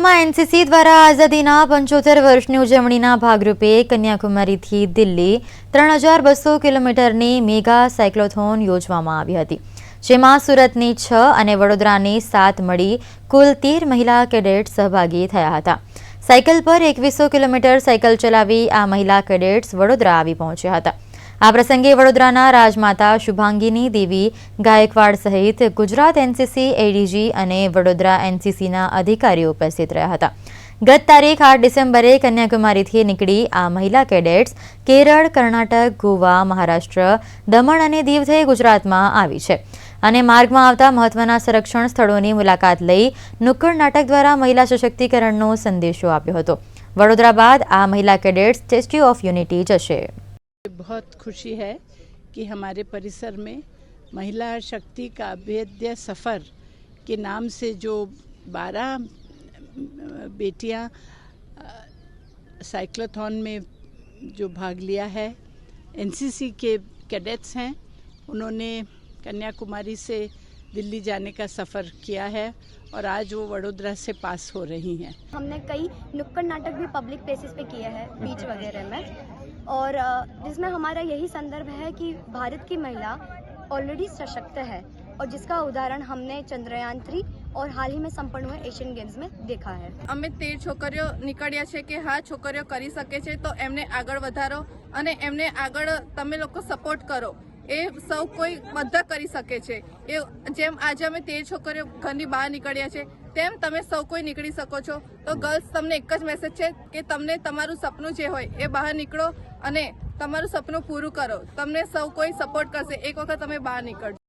વડોદરામાં એનસીસી દ્વારા આઝાદીના પંચોતેર વર્ષની ઉજવણીના ભાગરૂપે કન્યાકુમારીથી દિલ્હી ત્રણ હજાર બસો કિલોમીટરની મેગા સાયક્લોથોન યોજવામાં આવી હતી, જેમાં સુરતની છ અને વડોદરાની સાત મળી કુલ તેર મહિલા કેડેટ સહભાગી થયા હતા. સાયકલ પર એકવીસો કિલોમીટર સાયકલ ચલાવી આ મહિલા કેડેટ્સ વડોદરા આવી પહોંચ્યા હતા. આ પ્રસંગે વડોદરાના રાજમાતા શુભાંગીની દેવી ગાયકવાડ સહિત ગુજરાત એનસીસી એડીજી અને વડોદરા એનસીસીના અધિકારીઓ ઉપસ્થિત રહ્યા હતા. ગત તારીખ આઠ ડિસેમ્બરે કન્યાકુમારીથી નીકળી આ મહિલા કેડેટ્સ કેરળ, કર્ણાટક, ગોવા, મહારાષ્ટ્ર, દમણ અને દીવ થઈ ગુજરાતમાં આવી છે અને માર્ગમાં આવતા મહત્વના સંરક્ષણ સ્થળોની મુલાકાત લઈ નુક્કડ નાટક દ્વારા મહિલા સશક્તિકરણનો સંદેશો આપ્યો હતો. વડોદરા બાદ આ મહિલા કેડેટ્સ સ્ટેચ્યુ ઓફ યુનિટી જશે. बहुत खुशी है कि हमारे परिसर में महिला शक्ति का अभेद्य सफ़र के नाम से जो बारह बेटियाँ साइक्लोथन में जो भाग लिया है एनसीसी के कैडेट्स हैं। उन्होंने कन्याकुमारी से दिल्ली जाने का सफ़र किया है और आज वो वडोदरा से पास हो रही हैं हमने कई नुक्कड़ नाटक भी पब्लिक प्लेसेस पे किए हैं बीच वगैरह में और अ, जिसमें हमारा यही संदर्भ है कि भारत की महिला ऑलरेडी सशक्त है और जिसका उदाहरण हमने चंद्रयान थ्री और हाल ही में संपन्न हुए एशियन गेम्स में देखा है અમે તેર છોકરીઓ નીકળ્યા છે કે હા છોકરીઓ કરી શકે છે તો એમને આગળ વધારો અને એમને આગળ તમે લોકો સપોર્ટ કરો એ સૌ કોઈ બધા કરી શકે છે. એ જેમ આજે અમે તેર છોકરીઓ ઘરની બહાર નીકળ્યા છે, તેમ તમે સૌ કોઈ નીકળી શકો છો. તો ગર્લ્સ તમને એક જ મેસેજ છે કે તમને તમારું સપનું જે હોય એ બહાર નીકળો અને તમારું સપનું પૂરું કરો. તમને સૌ કોઈ સપોર્ટ કરશે. એક વખત તમે બહાર નીકળજો.